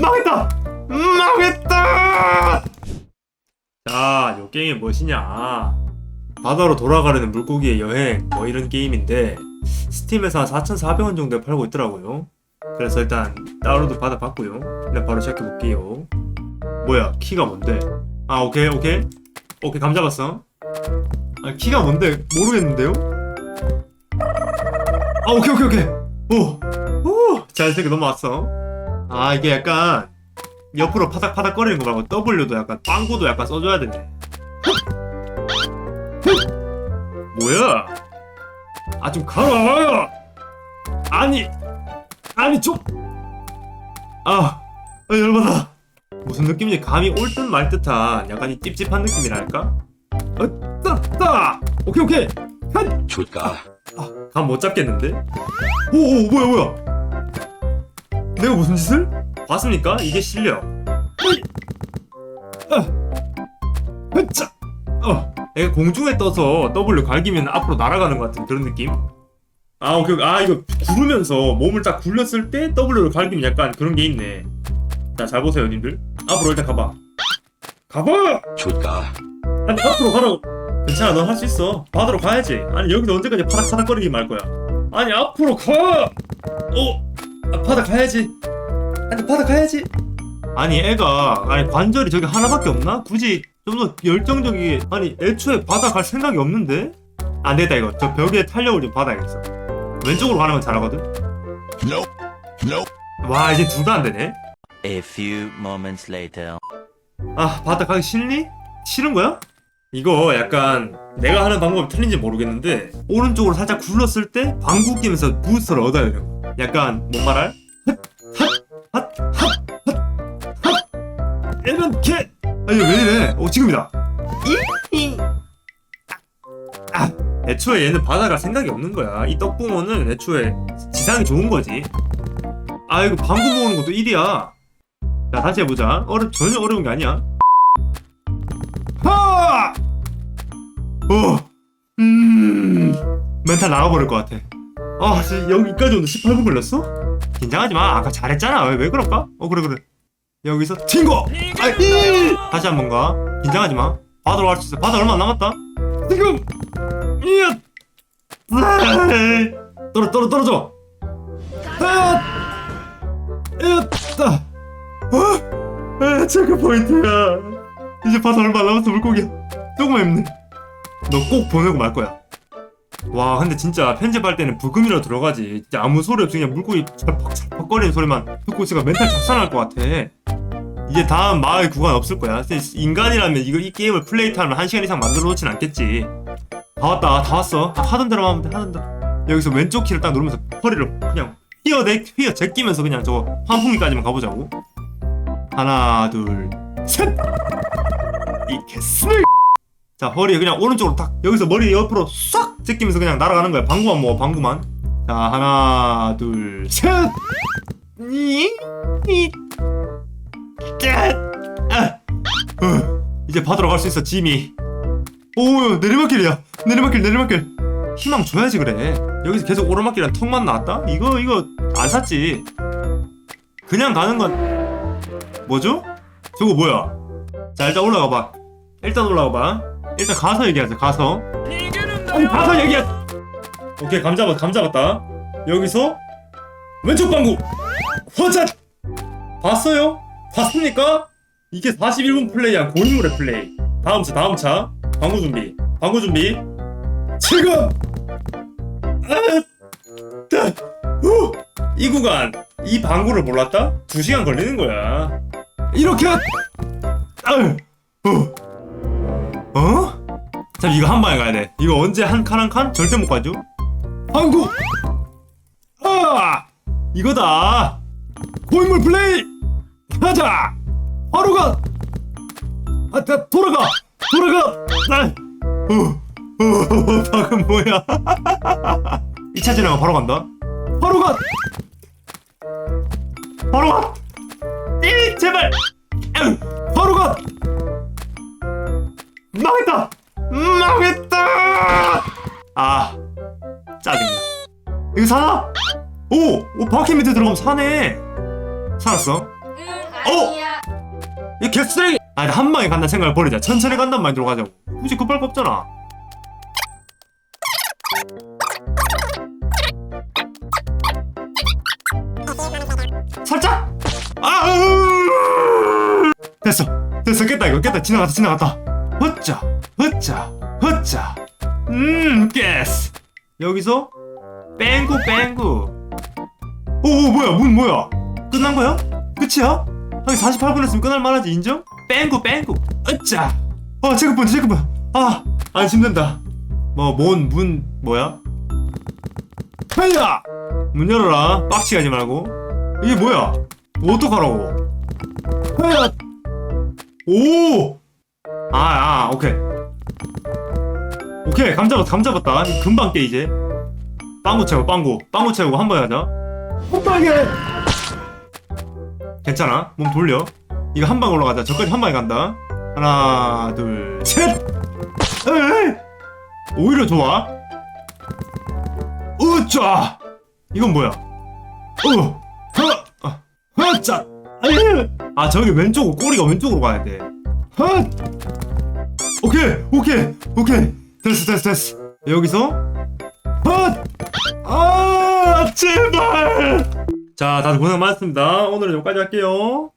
망했다! 망했다! 자, 요 게임이 무엇이냐? 바다로 돌아가려는 물고기의 여행 뭐 이런 게임인데 스팀에서 한 4,400원 정도에 팔고 있더라고요. 그래서 일단 다운로드 받아봤고요. 일단 바로 시작해 볼게요. 뭐야? 키가 뭔데? 아, 오케이, 오케이. 오케이, 감 잡았어. 아, 키가 뭔데? 모르겠는데요? 아, 오케이, 오케이, 오케이. 오, 오, 잘 되게 넘어왔어. 아, 이게 약간 옆으로 파닥파닥 거리는 거 말고 W도 약간 빵구도 약간 써줘야 되네. 뭐야? 아 좀 가라! 아니, 아니 좀, 아, 아 열받아. 무슨 느낌인지 감이 올 듯 말 듯한 약간 이 찝찝한 느낌이랄까? 어, 따, 따! 오케이 오케이. 한, 줄까? 아, 감 못 잡겠는데? 오, 오, 뭐야, 뭐야? 내가 무슨 짓을? 봤습니까? 이게 실력. 아, 으짜! 어, 내가 공중에 떠서 W 갈기면 앞으로 날아가는 것 같은 그런 느낌? 아, 오케이. 아, 이거 구르면서 몸을 딱 굴렸을 때 W를 갈기면 약간 그런 게 있네. 자, 잘 보세요, 님들. 앞으로 일단 가봐. 가봐! 줄까? 아니 앞으로 가라고 괜찮아 넌 할 수 있어 바다로 가야지 아니 여기서 언제까지 파닥파닥거리기 말 거야 아니 앞으로 가 어? 아, 바다 가야지 아니 바다 가야지 아니 애가 아니 관절이 저기 하나밖에 없나? 굳이 좀 더 열정적이게 아니 애초에 바다 갈 생각이 없는데? 안 되겠다 이거 저 벽에 탄력을 좀 받아야겠어 왼쪽으로 가는 건 잘하거든 Nope. Nope. 와 이제 둘 다 안 되네 A few moments later. 아 바다 가기 싫니? 싫은 거야? 이거 약간 내가 하는 방법이 틀린지 모르겠는데 오른쪽으로 살짝 굴렀을 때 방구 끼면서 부스터를 얻어야 돼요 약간 뭔 말할? 핫핫핫핫핫 이렇게 아니 왜 이래? 어 지금이다. 잉 아, 애초에 얘는 바다가 생각이 없는 거야. 이 떡붕어는 애초에 지상이 좋은 거지. 아 이거 방구 모으는 것도 일이야. 자 다시 해보자. 어려, 전혀 어려운 게 아니야. 하! 어, 음, 멘탈 나가버릴 것 같아. 아, 진짜 여기까지 오는데 18분 걸렸어? 긴장하지 마. 아까 잘했잖아. 왜, 왜 그럴까? 어, 그래, 그래. 여기서 튕고! 아, 이! 다시 한 번 가. 긴장하지 마. 바다로 갈수 있어. 바다 얼마 안 남았다? 지금! 이야! 떨어, 떨어, 떨어져! 아! 따! 어? 아, 체크 포인트야. 이제 바다 얼마 안 남았어, 물고기야. 조금만 힘내. 너 꼭 보내고 말 거야. 와 근데 진짜 편집할 때는 부금이라 들어가지. 진짜 아무 소리 없이 그냥 물고기 찰퍽찰퍽거리는 소리만 듣고 있으니까 멘탈 작살날 것 같아. 이제 다음 마을 구간 없을 거야. 인간이라면 이거 이 게임을 플레이 타임을 1시간 이상 만들어 놓진 않겠지. 다 왔다. 다 왔어. 하던 대로 하면 돼. 하던 대로. 여기서 왼쪽 키를 딱 누르면서 허리를 그냥 휘어내 휘어 제끼면서 그냥 저거 환풍기까지만 가보자고. 하나 둘셋이 개쓰 자 허리 그냥 오른쪽으로 탁. 여기서 머리 옆으로 싹 제끼면서 그냥 날아가는 거야. 방구만 먹어 방구만. 자 하나 둘셋. 아, 어, 이제 바다로 갈수 있어 지미 오 내리막길이야. 내리막길 내리막길. 희망 줘야지 그래. 여기서 계속 오르막길이란 턱만 나왔다? 이거 이거 안 샀지. 그냥 가는 건 뭐죠? 저거 뭐야? 자 일단 올라가 봐. 일단 올라가 봐 일단 가서 얘기하자 가서 아니 가서 얘기하 오케이 감 잡았 감 잡았다 여기서 왼쪽 방구 허샷 봤어요? 봤습니까? 이게 41분 플레이한 고인물의 플레이 다음 차 다음 차 방구 준비 방구 준비 지금 아! 이 구간 이 방구를 몰랐다? 2시간 걸리는 거야 이렇게 아유 어. 어? 참 이거 한 방에 가야 돼. 이거 언제 한 칸 한 칸? 절대 못 가죠. 한국. 아 이거다. 고인물 플레이. 가자. 바로 가. 아, 다 돌아가. 돌아가. 아, 어, 어, 방금 뭐야? 2차 지나가 바로 간다. 바로 가. 바로 가. 이 제발. 바로 가. 망했다! 망했다! 아, 짜증나. 이거 사? 오! 오, 바퀴 밑에 들어가면 사네! 살았어. 응 어? 아니야. 이 개쓰레기! 아한 방에 간다 생각을 버리자. 천천히 간단 말 들어가자. 굳이 급할 거 없잖아. 살짝! 아! 됐어 됐어 깼다 이거 깼다 지나갔다 지나갔다 헛자 헛자 자, 음, 깨스. 여기서 뺑구 뺑구. 오, 오 뭐야 문 뭐야? 끝난 거야? 끝이야? 아니 48분 했으면 끝날 만하지 인정? 뺑구 뺑구. 으짜. 어, 아 체크폰 체크폰. 아 안심된다. 뭐뭔문 뭐야? 헤야! 문 열어라. 빡치하지 말고. 이게 뭐야? 뭐 어떡하라고? 헤야! 오! 아, 아, 오케이. 오케이 감 잡았다 감 잡았다. 금방 깨 이제. 빵구 채고 빵구. 빵구 채고 한 번 하자. 호빵해 괜찮아. 몸 돌려. 이거 한 방 올라가자. 저까지 한 방에 간다. 하나 둘셋. 오히려 좋아. 으짜 이건 뭐야? 으 허! 아, 허짜. 아 저기 왼쪽으로 꼬리가 왼쪽으로 가야 돼. 헛! 오케이 오케이 오케이. 됐어 됐어 됐어. 여기서 헛! 아 제발! 자 다들 고생 많았습니다. 오늘은 여기까지 할게요.